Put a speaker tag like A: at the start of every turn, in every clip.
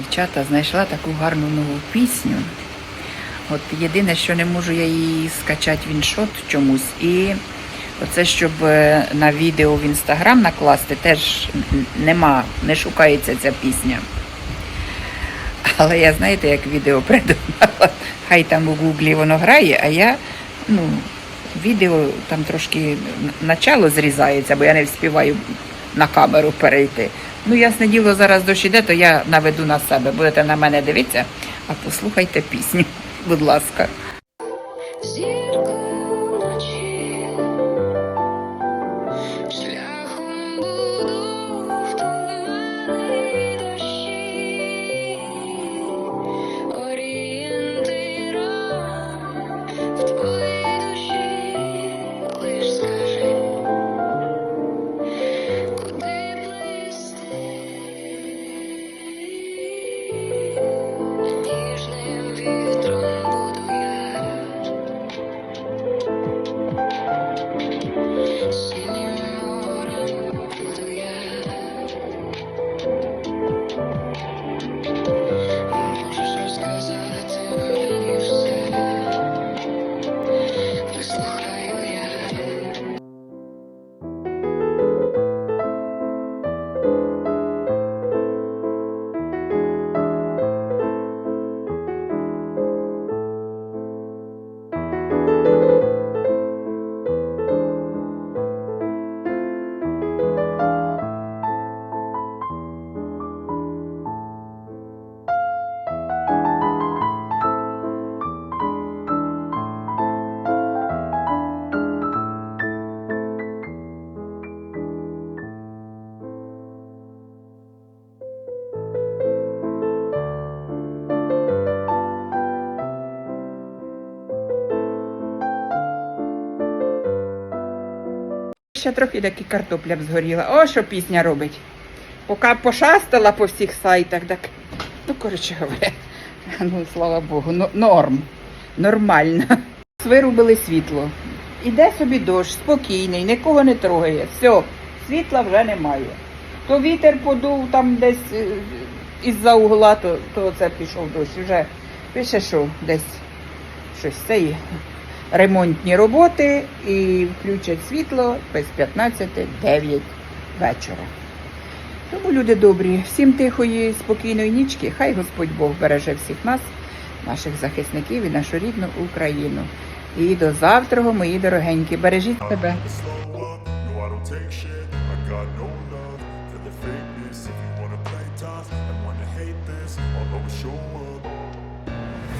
A: Дівчата, знайшла таку гарну нову пісню. От єдине, що не можу я її скачати в іншот чомусь. І оце, щоб е, на відео в інстаграм накласти, теж нема, не шукається ця пісня. Але я знаєте, як відео придумала. Хай там у гуглі воно грає, а я, ну, відео там трошки начало зрізається, бо я не вспіваю на камеру перейти. Ну, ясне діло, зараз дощ іде, то я наведу на себе. Будете на мене дивитися, а послухайте пісню, будь ласка. Ще трохи таки картопля б згоріла. О, що пісня робить. Поки пошастала по всіх сайтах, так, ну, коротше говоря, ну, слава Богу, норм, нормально. Вирубили світло. Іде собі дощ, спокійний, нікого не трогає. Все, світла вже немає. То вітер подув там десь е, із-за угла, то, то це пішов дощ. Вже пише, що десь щось це є ремонтні роботи і включать світло без 15 9 вечора. Тому, люди добрі, всім тихої, спокійної нічки. Хай Господь Бог береже всіх нас, наших захисників і нашу рідну Україну. І до завтра, мої дорогенькі, бережіть себе.
B: show.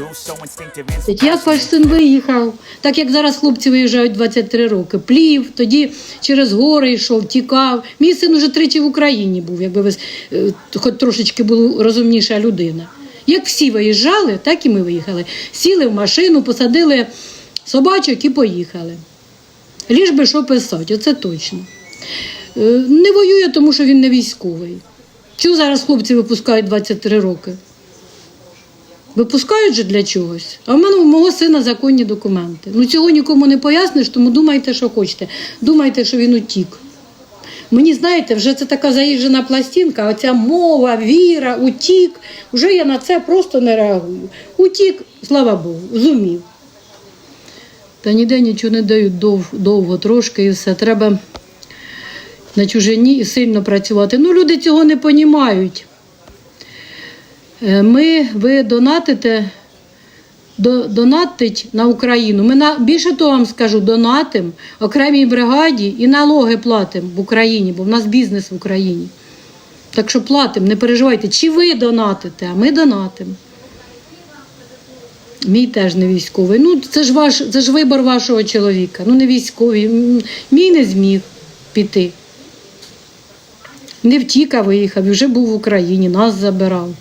B: Everything I do so instinctive and
C: Як ваш син виїхав, так як зараз хлопці виїжджають 23 роки, плів, тоді через гори йшов, тікав. Мій син уже тричі в Україні був, якби ви е, хоч трошечки була розумніша людина. Як всі виїжджали, так і ми виїхали. Сіли в машину, посадили собачок і поїхали. Ліж би що писати, оце точно. Е, Не воює, тому що він не військовий. Чого зараз хлопці випускають 23 роки? Випускають же для чогось. А в мене у мого сина законні документи. Ну цього нікому не поясниш, тому думайте, що хочете. Думайте, що він утік. Мені, знаєте, вже це така заїжджена пластинка, оця мова, віра, утік. Вже я на це просто не реагую. Утік, слава Богу, зумів. Та ніде нічого не дають дов, довго, трошки і все. Треба на чужині сильно працювати. Ну, люди цього не розуміють. Е, Ми, ви донатите, до, донатить на Україну. Ми на, більше того вам скажу, донатим окремій бригаді і налоги платимо в Україні, бо в нас бізнес в Україні. Так що платимо, не переживайте, чи ви донатите, а ми донатимо. Мій теж не військовий. Ну, це ж ваш, це ж вибор вашого чоловіка. Ну, не військовий. Мій не зміг піти. Не втік, виїхав, вже був в Україні, нас забирав.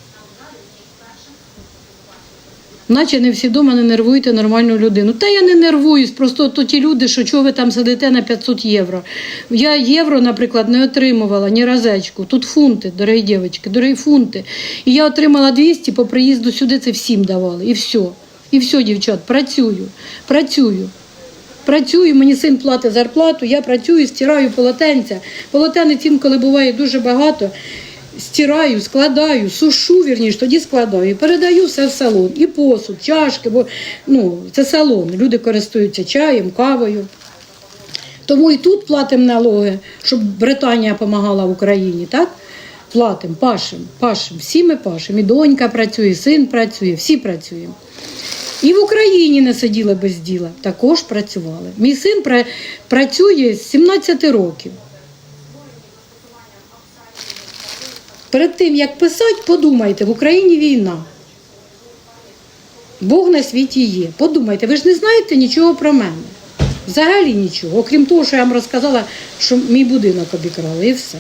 C: Наче не всі вдома не нервуєте нормальну людину. Та я не нервуюсь, просто то ті люди, що чого ви там сидите на 500 євро. Я євро, наприклад, не отримувала ні разечку. Тут фунти, дорогі дівчатки, дорогі фунти. І я отримала 200 по приїзду сюди, це всім давали. І все. І все, дівчат, працюю, працюю. Працюю, мені син платить зарплату, я працюю, стираю полотенця. Полотенець інколи буває дуже багато. Стираю, складаю, сушу, вірніше, тоді складаю. І передаю все в салон. І посуд, чашки, бо ну, це салон. Люди користуються чаєм, кавою. Тому і тут платимо налоги, щоб Британія допомагала Україні, так? Платимо, пашемо, пашемо. Всі ми пашемо. І донька працює, і син працює, всі працюємо. І в Україні не сиділи без діла, також працювали. Мій син працює з 17 років. Перед тим, як писати, подумайте, в Україні війна. Бог на світі є. Подумайте, ви ж не знаєте нічого про мене. Взагалі нічого. Окрім того, що я вам розказала, що мій будинок обікрали, і все.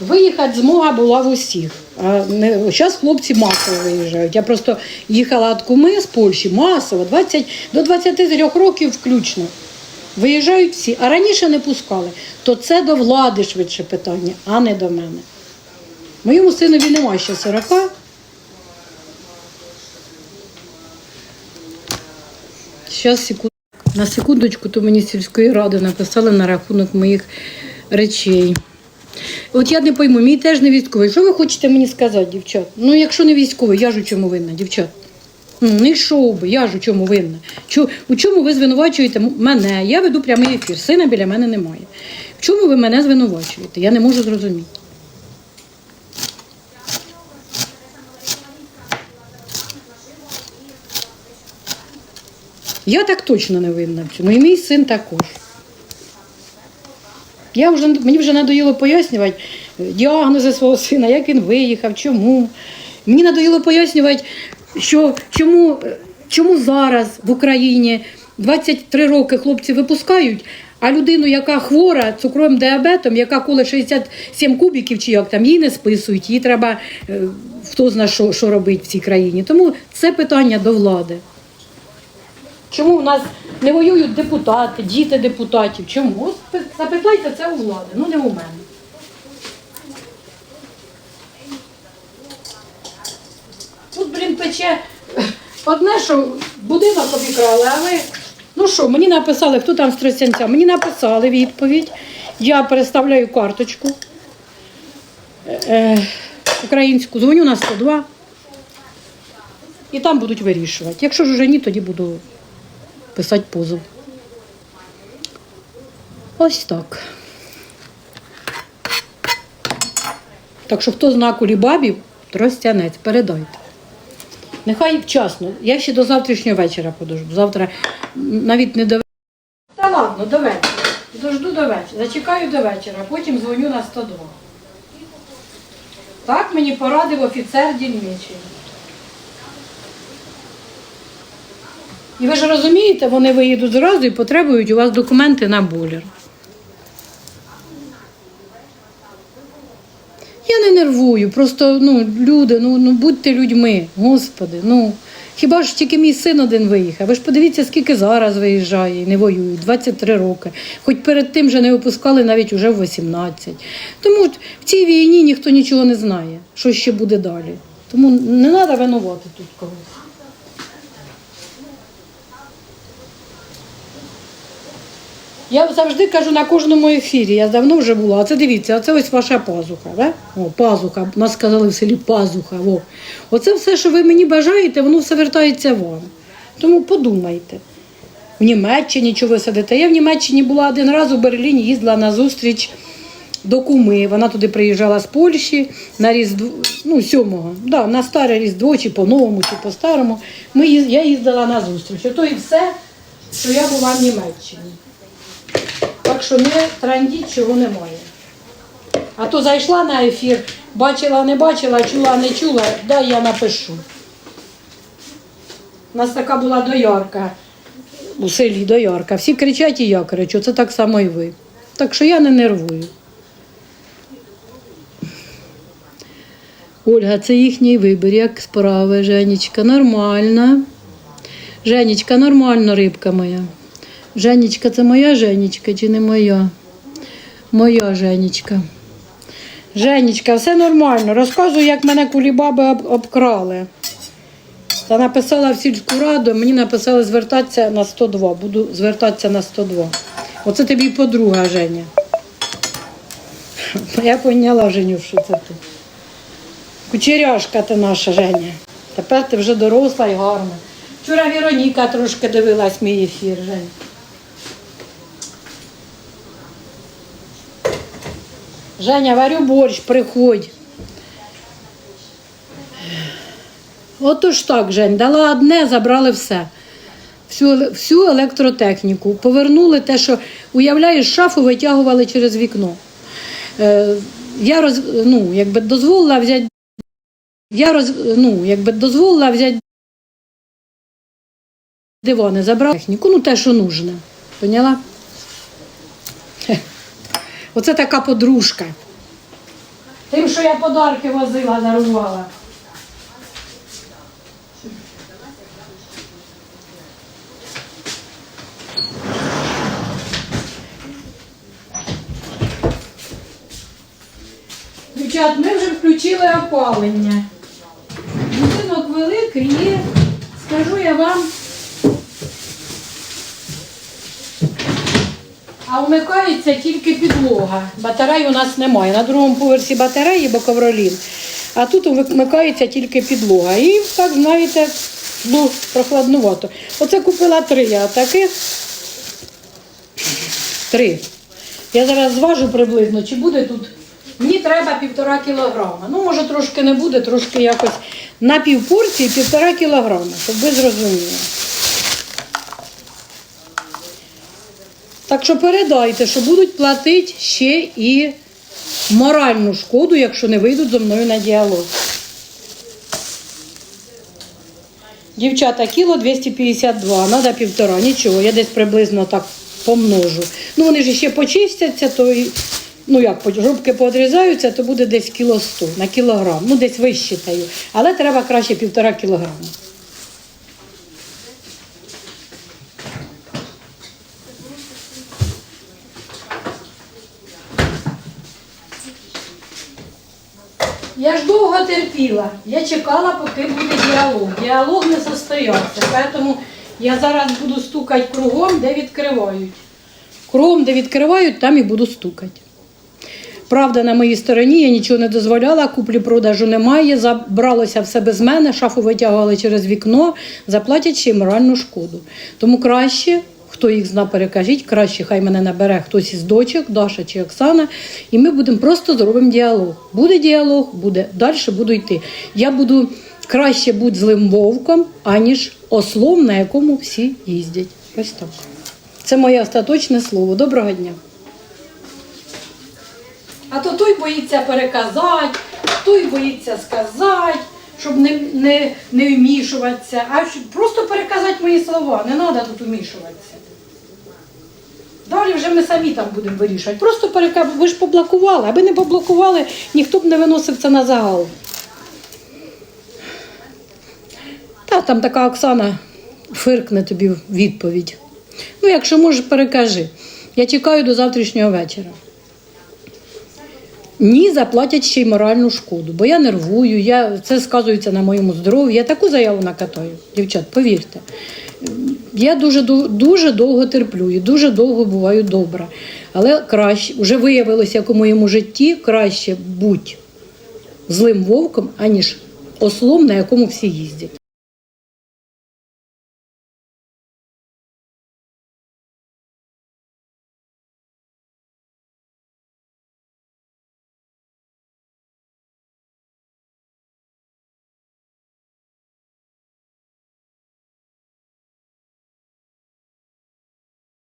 C: Виїхати змога була в усіх. Зараз хлопці масово виїжджають. Я просто їхала від куми з Польщі масово, 20, до 23 років включно. Виїжджають всі, а раніше не пускали. То це до влади швидше питання, а не до мене. Моєму синові немає ще 40. Зараз секунду. На секундочку, то мені сільської ради написали на рахунок моїх речей. От я не пойму, мій теж не військовий. Що ви хочете мені сказати, дівчат? Ну, якщо не військовий, я ж у чому винна, дівчат. Ну, йшов би, я ж у чому винна. Чу, у чому ви звинувачуєте мене? Я веду прямий ефір, сина біля мене немає. В чому ви мене звинувачуєте? Я не можу зрозуміти. Я так точно не винна в цьому. І мій син також. Я вже, мені вже надоїло пояснювати е, діагнози свого сина, як він виїхав, чому. Мені надоїло пояснювати, що чому, е, чому зараз в Україні 23 роки хлопці випускають, а людину, яка хвора цукровим діабетом, яка коле 67 кубиків, чи як там, її не списують, їй треба е, хто знає, що, що робити в цій країні. Тому це питання до влади. Чому в нас не воюють депутати, діти депутатів? Чому? Запитайте це у влади, ну не у мене. Тут, блін, пече одне, що будинок обікрали, а ви. Ну що, мені написали, хто там з Тростянця? Мені написали відповідь. Я переставляю карточку е, українську, дзвоню на 102 і там будуть вирішувати. Якщо ж вже ні, тоді буду писати позов. Ось так. Так що хто зна кулібабів, тростянець, передайте. Нехай вчасно. Я ще до завтрашнього вечора подожду. Завтра навіть не до. Та ладно, до вечора. Дожду до вечора. Зачекаю до вечора, потім дзвоню на 102. Так мені порадив офіцер дільничий. І ви ж розумієте, вони виїдуть зразу і потребують у вас документи на бойлер. Я не нервую, просто ну, люди, ну, ну будьте людьми, господи. ну. Хіба ж тільки мій син один виїхав? Ви ж подивіться, скільки зараз виїжджає і не воюють, 23 роки. Хоч перед тим же не випускали навіть уже в 18. Тому в цій війні ніхто нічого не знає, що ще буде далі. Тому не треба винувати тут когось. Я завжди кажу на кожному ефірі, я давно вже була, а це дивіться, оце ось ваша пазуха. Да? О, пазуха, нас сказали в селі пазуха. О. Оце все, що ви мені бажаєте, воно все вертається вам. Тому подумайте. В Німеччині чого ви сидите? Я в Німеччині була один раз у Берліні, їздила на зустріч до куми. Вона туди приїжджала з Польщі на Різдво, ну, сьомого, да, на старе Різдво, чи по-новому, чи по-старому. Ми, я їздила на зустріч. Ото і все, що я була в Німеччині. Так що не трандіть, чого немає. А то зайшла на ефір, бачила, не бачила, чула, не чула, дай я напишу. У нас така була доярка. у селі до Ярка. Всі кричать і я кричу, це так само і ви. Так що я не нервую. Ольга, це їхній вибір. Як справи, Женечка? Нормально. Женечка, нормально, рибка моя. Женечка, це моя Женечка чи не моя? Моя Женечка. Женечка, все нормально. Розказуй, як мене кулібаби об- обкрали. Та написала в сільську раду, мені написали звертатися на 102. Буду звертатися на 102. Оце тобі подруга Женя. Я поняла, Женю, що це ти. Кучеряшка ти наша Женя. Тепер ти вже доросла і гарна. Вчора Вероніка трошки дивилась мій ефір, Жень. Женя, варю борщ, приходь. Отож так, Жень, дала одне, забрали все. Всю, всю електротехніку. Повернули те, що уявляєш, шафу витягували через вікно. Е, я роз, ну, якби дозволила взяти. Я роз, ну, якби дозволила взяти дивани, забрала техніку, ну те, що нужне. Поняла? Оце така подружка. Тим, що я подарки возила, дарувала. Дівчат, ми вже включили опалення. Будинок великий є, скажу я вам. А вмикається тільки підлога. Батарей у нас немає. На другому поверсі батареї, бо ковролін. А тут вмикається тільки підлога. І так, знаєте, ну, прохладнувато. Оце купила три я таких. Три. Я зараз зважу приблизно, чи буде тут. Мені треба півтора кілограма. Ну, може, трошки не буде, трошки якось на півпорції півтора кілограма, щоб ви зрозуміли. Так що передайте, що будуть платити ще і моральну шкоду, якщо не вийдуть зі мною на діалог. Дівчата, кіло 252, треба півтора, нічого, я десь приблизно так помножу. Ну вони ж ще почистяться, то ну як, жопки поодрізаються, то буде десь кіло 100 на кілограм. Ну десь вищитаю. Але треба краще півтора кілограма. Я ж довго терпіла. Я чекала, поки буде діалог. Діалог не состоявся. Тому я зараз буду стукати кругом, де відкривають. Кругом, де відкривають, там і буду стукати. Правда, на моїй стороні я нічого не дозволяла, куплі-продажу немає, забралося все без мене, шафу витягували через вікно, заплатять ще й моральну шкоду. Тому краще, хто їх зна, перекажіть, краще хай мене набере хтось із дочок, Даша чи Оксана, і ми будемо просто зробимо діалог. Буде діалог, буде, далі буду йти. Я буду краще бути злим вовком, аніж ослом, на якому всі їздять. Ось так. Це моє остаточне слово. Доброго дня. А то той боїться переказати, той боїться сказати, щоб не, не, не вмішуватися, а просто переказати мої слова. Не треба тут вмішуватися. Далі вже ми самі там будемо вирішувати. Просто переказати. Ви ж поблокували, аби не поблокували, ніхто б не виносив це на загал. Та там така Оксана фиркне тобі відповідь. Ну, якщо можеш, перекажи. Я чекаю до завтрашнього вечора. Ні, заплатять ще й моральну шкоду, бо я нервую, я, це сказується на моєму здоров'ю. Я таку заяву накатаю, дівчат, повірте. Я дуже, дуже довго терплю і дуже довго буваю добра. Але краще, вже виявилося, як у моєму житті, краще бути злим вовком, аніж ослом, на якому всі їздять.